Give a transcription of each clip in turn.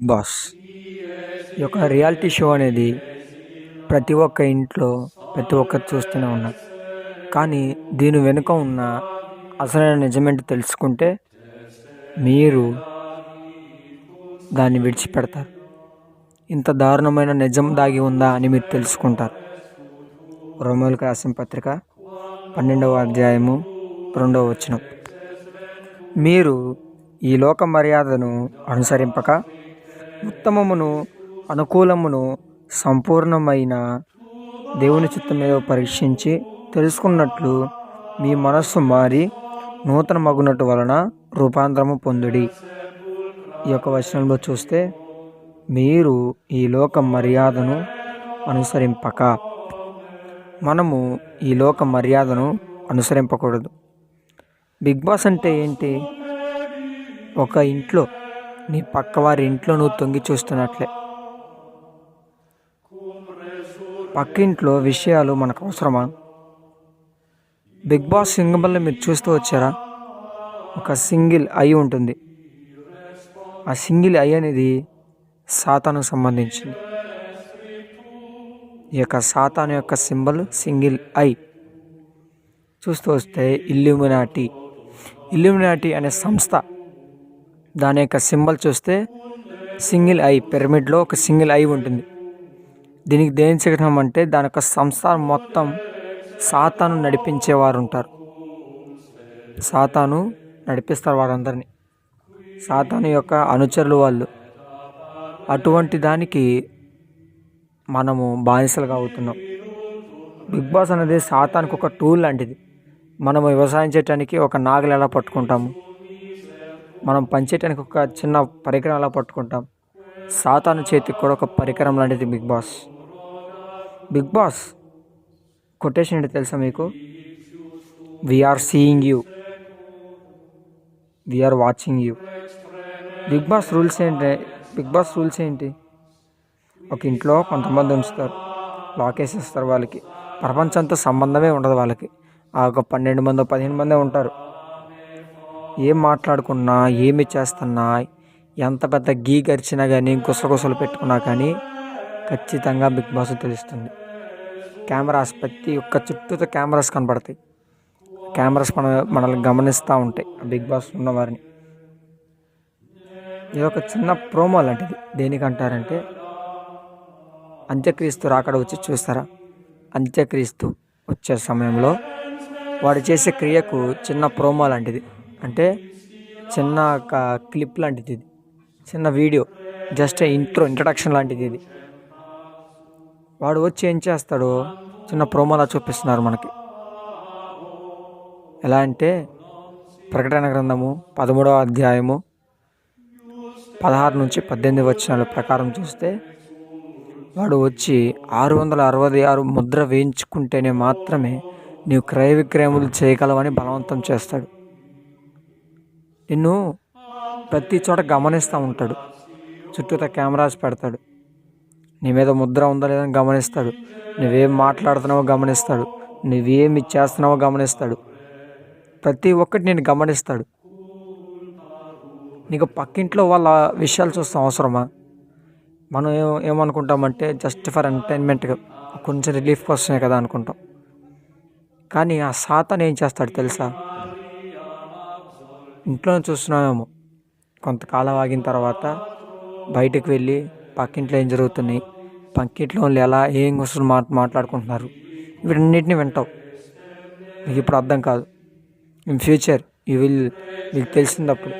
Boss. ఈ యొక్క reality show అనేది ప్రతి ఒక్క ఇంట్లో ప్రతి ఒక్కరు చూస్తూనే ఉన్నారు కానీ దీని వెనుక ఉన్న అసలైన నిజమేంటో తెలుసుకుంటే మీరు దాన్ని విడిచిపెడతారు. ఇంత దారుణమైన నిజం దాగి ఉందా అని మీరు తెలుసుకుంటారు. రోమోలకు రాసిన పత్రిక పన్నెండవ అధ్యాయము రెండవ వచనం. మీరు ఈ లోక మర్యాదను అనుసరింపక ఉత్తమమును అనుకూలమును సంపూర్ణమైన దేవుని చిత్తం మీద పరీక్షించి తెలుసుకున్నట్లు మీ మనస్సు మారి నూతన మగునట్టు వలన రూపాంతరము పొందుడి. ఈ యొక్క వచనంలో చూస్తే మీరు ఈ లోక మర్యాదను అనుసరింపక. మనము ఈ లోక మర్యాదను అనుసరింపకూడదు. బిగ్ బాస్ అంటే ఏంటి? ఒక ఇంట్లో నీ పక్కవారి ఇంట్లో నువ్వు తొంగి చూస్తున్నట్లే. పక్కింట్లో విషయాలు మనకు అవసరమా? బిగ్ బాస్ సింగబల్ని మీరు చూస్తూ వచ్చారా? ఒక సింగిల్ ఐ ఉంటుంది. ఆ సింగిల్ ఐ అనేది సాతానుకు సంబంధించింది. ఈ యొక్క సాతాను యొక్క సింబల్ సింగిల్ ఐ. చూస్తూ వస్తే ఇల్యూమినాటి. ఇల్యూమినాటి అనే సంస్థ దాని యొక్క సింబల్ చూస్తే సింగిల్ ఐ పిరమిడ్లో ఒక సింగిల్ ఐ ఉంటుంది. దీనికి దేని చిహ్నం అంటే దాని యొక్క సంసారం మొత్తం సాతాను నడిపించేవారు ఉంటారు. సాతాను నడిపిస్తారు వారందరినీ. సాతాను యొక్క అనుచరులు వాళ్ళు. అటువంటి దానికి మనము బానిసలుగా అవుతున్నాం. బిగ్ బాస్ అనేది సాతానికి ఒక టూల్ లాంటిది. మనము వ్యవసాయం చేయడానికి ఒక నాగలు ఎలా పట్టుకుంటాము. మనం పనిచేయటానికి ఒక చిన్న పరికరం అలా పట్టుకుంటాం. సాతాను చేతికి కూడా ఒక పరికరం లాంటిది big boss. Big boss quotation ఏంటి తెలుసా మీకు? We are seeing you we are watching you big boss rules ఏంటి? బిగ్ బాస్ రూల్స్ ఏంటి? ఒక ఇంట్లో కొంతమంది ఉంచుతారు. లాక్ వేసేస్తారు వాళ్ళకి. ప్రపంచంతో సంబంధమే ఉండదు వాళ్ళకి. ఆ ఒక పన్నెండు మంది పదిహేను మందే ఉంటారు. ఏం మాట్లాడుకున్నా ఏమి చేస్తున్నా ఎంత పెద్ద గీ గరిచినా కానీ గుసగుసలు పెట్టుకున్నా కానీ ఖచ్చితంగా బిగ్ బాస్ తెలుస్తుంది. కెమెరాస్ ప్రతి ఒక్క చుట్టూతో కెమెరాస్ కనబడతాయి. కెమెరాస్ మన మనల్ని గమనిస్తూ ఉంటాయి బిగ్ బాస్ ఉన్నవారిని ఇది ఒక చిన్న ప్రోమో లాంటిది. దేనికంటారంటే అంత్యక్రీస్తు రాకడ వచ్చి చూస్తారా? అంత్యక్రీస్తు వచ్చే సమయంలో వాడు చేసే క్రియకు చిన్న ప్రోమో లాంటిది. అంటే చిన్న ఒక క్లిప్ లాంటిది ఇది. చిన్న వీడియో జస్ట్ ఇంట్రో ఇంట్రడక్షన్ లాంటిది ఇది. వాడు వచ్చి ఏం చేస్తాడో చిన్న ప్రోమోలా చూపిస్తున్నారు మనకి. ఎలా అంటే ప్రకటన గ్రంథము పదమూడవ అధ్యాయము పదహారు నుంచి పద్దెనిమిది వచ్చిన ప్రకారం చూస్తే వాడు వచ్చి ఆరు వందల అరవై ఆరు ముద్ర వేయించుకుంటేనే మాత్రమే నీవు క్రయ విక్రయములు చేయగలవని బలవంతం చేస్తాడు. నిన్ను ప్రతి చోట గమనిస్తూ ఉంటాడు. చుట్టూత కెమెరాస్ పెడతాడు. నీ మీద ముద్ర ఉందా లేదని గమనిస్తాడు. నువ్వేం మాట్లాడుతున్నావో గమనిస్తాడు. నువ్వేమి చేస్తున్నావో గమనిస్తాడు. ప్రతి ఒక్కటి నేను గమనిస్తాడు. నీకు పక్కింట్లో వాళ్ళ విషయాలు చూస్తాం అవసరమా? మనం ఏం ఏమనుకుంటామంటే జస్ట్ ఫర్ ఎంటర్టైన్మెంట్గా కొంచెం రిలీఫ్ కోసమే కదా అనుకుంటాం. కానీ ఆ సాతాన్ ఏం చేస్తాడు తెలుసా? ఇంట్లో చూస్తున్నామేమో. కొంతకాలం ఆగిన తర్వాత బయటకు వెళ్ళి పక్కింట్లో ఏం జరుగుతున్నాయి? పక్కింట్లో వాళ్ళు ఎలా ఏం వస్తువులు మాట మాట్లాడుకుంటున్నారు? వీటన్నిటిని వింటావు నీకు ఇప్పుడు అర్థం కాదు. ఇన్ ఫ్యూచర్ యూ విల్ మీకు తెలిసింది అప్పుడు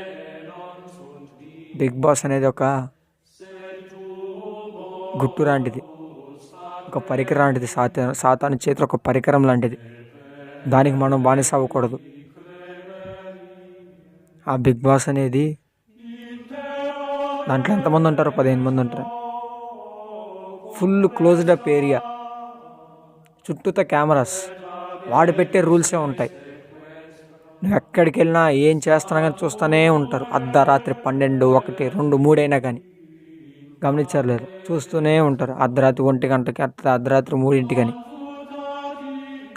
బిగ్ బాస్ అనేది ఒక గుట్టు లాంటిది. ఒక పరికరం లాంటిది. సాతా సాతాను చేతిలో ఒక పరికరం లాంటిది. దానికి మనం బానిస అవ్వకూడదు. ఆ బిగ్ బాస్ అనేది దాంట్లో ఎంతమంది ఉంటారు పదిహేను మంది ఉంటారు. Full closed up area. చుట్టూతో కెమెరాస్. వాడు పెట్టే రూల్సే ఉంటాయి. నువ్వు ఎక్కడికి వెళ్ళినా ఏం చేస్తున్నా కానీ చూస్తూనే ఉంటారు. అర్ధరాత్రి పన్నెండు ఒకటి రెండు మూడైనా కానీ. గమనించారు చూస్తూనే ఉంటారు. అర్ధరాత్రి ఒంటి గంటకి అట్లా అర్ధరాత్రి మూడింటికని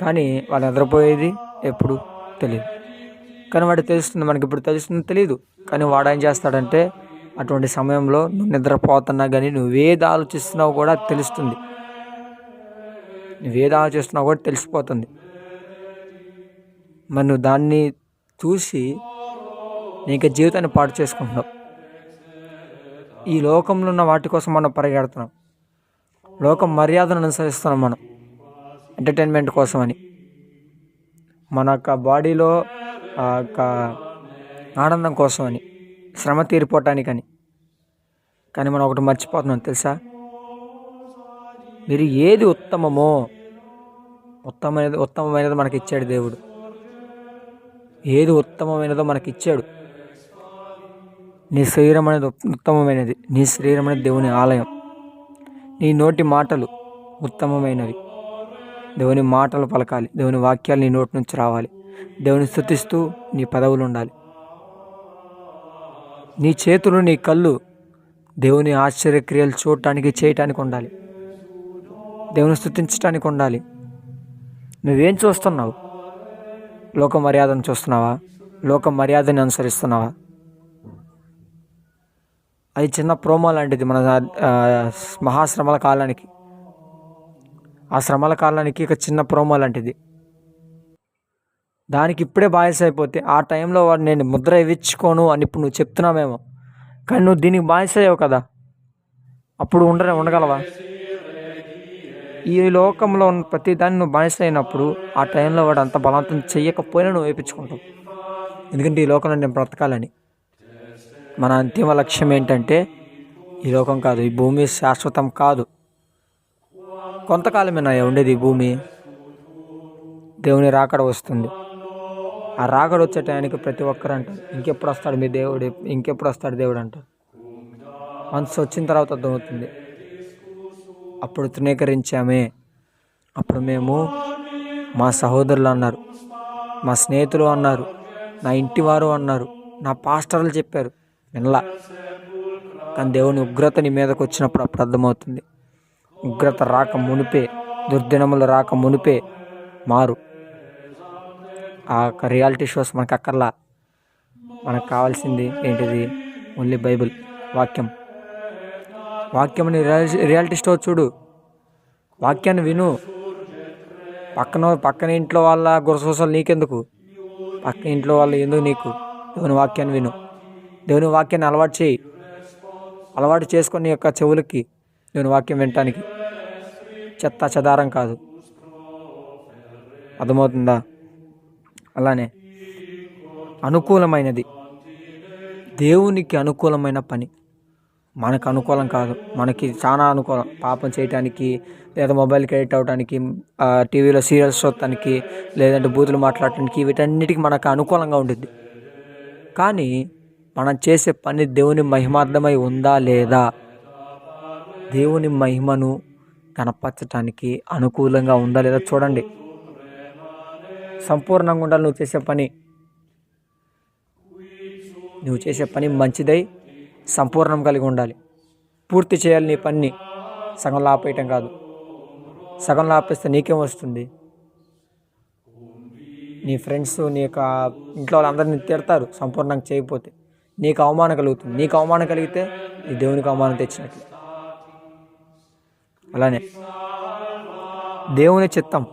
కానీ వాళ్ళు నిద్రపోయేది ఎప్పుడు తెలియదు కానీ వాడు తెలుస్తుంది మనకి ఇప్పుడు తెలుస్తుంది తెలియదు కానీ వాడు ఏం చేస్తాడంటే అటువంటి సమయంలో నువ్వు నిద్రపోతున్నా కానీ నువ్వేది ఆలోచిస్తున్నావు కూడా తెలుస్తుంది. నువ్వేది ఆలోచిస్తున్నావు కూడా తెలిసిపోతుంది. మరి నువ్వు దాన్ని చూసి నీకు జీవితాన్ని పాటు చేసుకుంటున్నావు. ఈ లోకంలో ఉన్న వాటి కోసం మనం పరిగెడుతున్నాం. లోకం మర్యాదను అనుసరిస్తున్నాం మనం. ఎంటర్టైన్మెంట్ కోసం అని మన యొక్క బాడీలో ఆ యొక్క ఆనందం కోసం అని శ్రమ తీరిపోవటానికని. కానీ మనం ఒకటి మర్చిపోతున్నాం తెలుసా? మీరు ఏది ఉత్తమమో ఉత్తమమైనది ఉత్తమమైనది మనకి ఇచ్చాడు దేవుడు. ఏది ఉత్తమమైనదో మనకి ఇచ్చాడు నీ శరీరం అనేది ఉత్తమమైనది నీ శరీరం అనేది దేవుని ఆలయం. నీ నోటి మాటలు ఉత్తమమైనవి. దేవుని మాటలు పలకాలి దేవుని వాక్యాలు నీ నోటి నుంచి రావాలి. దేవుని స్థుతిస్తూ నీ పదవులు ఉండాలి నీ చేతులు నీ కళ్ళు దేవుని ఆశ్చర్యక్రియలు చూడటానికి చేయటానికి ఉండాలి దేవుని స్థుతించడానికి ఉండాలి నువ్వేం చూస్తున్నావు? లోక మర్యాదను చూస్తున్నావా? లోక మర్యాదని అనుసరిస్తున్నావా? అది చిన్న ప్రోమో లాంటిది మన మహాశ్రమల కాలానికి. ఆ శ్రమల కాలానికి ఒక చిన్న ప్రోమో లాంటిది. దానికి ఇప్పుడే బాయస్ అయిపోతే ఆ టైంలో వాడు నేను ముద్ర ఇవ్వించుకోను అని ఇప్పుడు నువ్వు చెప్తున్నావేమో. కానీ నువ్వు దీనికి బాయస్ అయ్యావు కదా. అప్పుడు ఉండరే ఉండగలవా? ఈ లోకంలో ఉన్న ప్రతి దాన్ని నువ్వు బానిస అయినప్పుడు ఆ టైంలో వాడు అంత బలవంతం చేయకపోయినా నువ్వు వేయించుకుంటావు ఎందుకంటే ఈ లోకంలో నేను బ్రతకాలని. మన అంతిమ లక్ష్యం ఏంటంటే ఈ లోకం కాదు ఈ భూమి శాశ్వతం కాదు. కొంతకాలమేనా ఉండేది ఈ భూమి. దేవుని రాకడ వస్తుంది. ఆ రాకడ వచ్చే టయానికి ప్రతి ఒక్కరు అంటారు ఇంకెప్పుడు వస్తాడు మీ దేవుడు? ఇంకెప్పుడు వస్తాడు దేవుడు? అంటారు మనసు వచ్చిన తర్వాత అర్థమవుతుంది. అప్పుడు తృణీకరించామే. అప్పుడు మేము మా సహోదరులు అన్నారు మా స్నేహితులు అన్నారు నా ఇంటి వారు అన్నారు నా పాస్టర్లు చెప్పారు. వినలా. కానీ దేవుని ఉగ్రత నీ మీదకి వచ్చినప్పుడు అప్పుడు అర్థమవుతుంది. ఉగ్రత రాక మునిపే దుర్దినములు రాక మునిపే మారు. ఆ యొక్క రియాలిటీ షోస్ మనకు అక్కర్లా మనకు కావాల్సింది ఏంటిది? ఓన్లీ బైబిల్ వాక్యం. వాక్యం రియాలిటీ స్టోర్ చూడు. వాక్యాన్ని విను. పక్కన పక్కన ఇంట్లో వాళ్ళ గురసోసలు నీకెందుకు? పక్కన ఇంట్లో వాళ్ళు ఎందుకు నీకు? దేవుని వాక్యాన్ని విను. దేవుని వాక్యాన్ని అలవాటు చేయి. అలవాటు చేసుకొని యొక్క చెవులకి దేవుని వాక్యం వినటానికి. చెత్త చెదారం కాదు. అర్థమవుతుందా? అలానే అనుకూలమైనది. దేవునికి అనుకూలమైన పని. మనకు అనుకూలం కాదు. మనకి చాలా అనుకూలం. పాపం చేయటానికి లేదా మొబైల్కి ఎడిట్ అవడానికి టీవీలో సీరియల్స్ చూడటానికి లేదంటే బూతులు మాట్లాడటానికి వీటన్నిటికీ మనకు అనుకూలంగా ఉంటుంది కానీ మనం చేసే పని దేవుని మహిమార్థమై ఉందా లేదా? దేవుని మహిమను కనపరచటానికి అనుకూలంగా ఉందా లేదా చూడండి. సంపూర్ణంగా ఉండాలి. నువ్వు చేసే పని. నువ్వు చేసే పని మంచిదై సంపూర్ణం కలిగి ఉండాలి. పూర్తి చేయాలి నీ పని సగంలో ఆపేయటం కాదు. సగంలో ఆపేస్తే నీకేం వస్తుంది? నీ ఫ్రెండ్స్ నీ యొక్క ఇంట్లో వాళ్ళందరినీ తిడతారు సంపూర్ణంగా చేయకపోతే. నీకు అవమానం కలుగుతుంది. నీకు అవమానం కలిగితే నీ దేవునికి అవమానం తెచ్చినట్లు. అలానే దేవుని చిత్తం.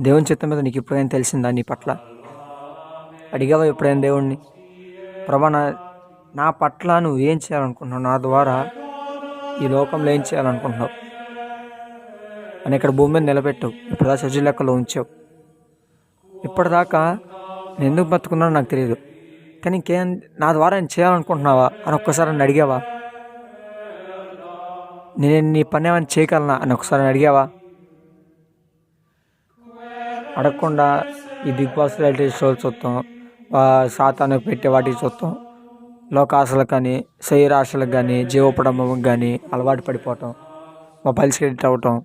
దేవుని చిత్తం మీద నీకు ఎప్పుడైనా తెలిసిందా నీ పట్ల? అడిగావా ఎప్పుడైనా దేవుణ్ణి? ప్రభా నా నా పట్ల నువ్వు ఏం చేయాలనుకుంటున్నావు? నా ద్వారా ఈ లోకంలో ఏం చేయాలనుకుంటున్నావు? అని ఇక్కడ భూమి మీద నిలబెట్టావు. ఇప్పుడు సజ్జు సజీ లెక్కలో ఉంచావు. ఇప్పటిదాకా నేను ఎందుకు బతుకున్నానో నాకు తెలియదు. కానీ ఇంకేం నా ద్వారా నేను చేయాలనుకుంటున్నావా అని ఒక్కసారి నన్ను అడిగావా? నేను నీ పని ఏమైనా చేయగలనా అని ఒకసారి అడిగావా? అడగకుండా ఈ బిగ్ బాస్ రియాలిటీ షోలు చూస్తాం. ఆ సాతానికి పెట్టే వాటికి చూస్తాం. లోకాశలకు కానీ శరీరాశలకు కానీ జీవపడమకు కానీ అలవాటు పడిపోవటం మొబైల్స్ ఎడిట్ అవ్వటం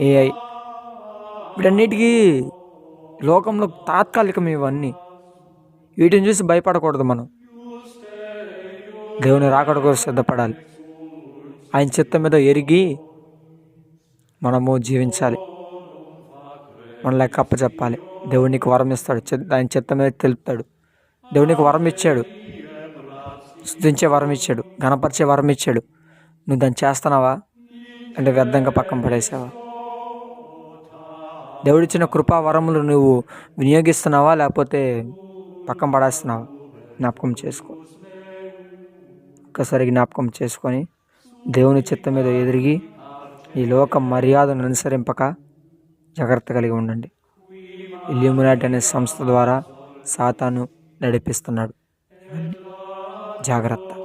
ఏఐ. వీటన్నిటికీ లోకంలో తాత్కాలికం ఇవన్నీ. వీటిని చూసి భయపడకూడదు మనం. దేవుని రాకడ కోసం సిద్ధపడాలి. ఆయన చిత్తం మీద ఎరిగి మనము జీవించాలి. మన లెక్క అప్పచెప్పాలి. దేవునికి వరం ఇస్తాడు. చి- ఆయన చిత్తం మీద తెలుపుతాడు. దేవునికి వరం ఇచ్చాడు. స్థుతించే వరం ఇచ్చాడు. గణపరిచే వరం ఇచ్చాడు. నువ్వు దాన్ని చేస్తున్నావా? అంటే వ్యర్థంగా పక్కన పడేసావా? దేవుడిచ్చిన కృపా వరములు నువ్వు వినియోగిస్తున్నావా? లేకపోతే పక్కన పడేస్తున్నావా? జ్ఞాపకం చేసుకో. ఒక్కసారి జ్ఞాపకం చేసుకొని దేవుని చిత్తం మీద ఎదిరిగి ఈ లోక మర్యాదను అనుసరింపక జాగ్రత్త కలిగి ఉండండి. ఇల్యూమినాట్ అనే సంస్థ ద్వారా సాతాను నడిపిస్తున్నాడు. జాగ్రత్త.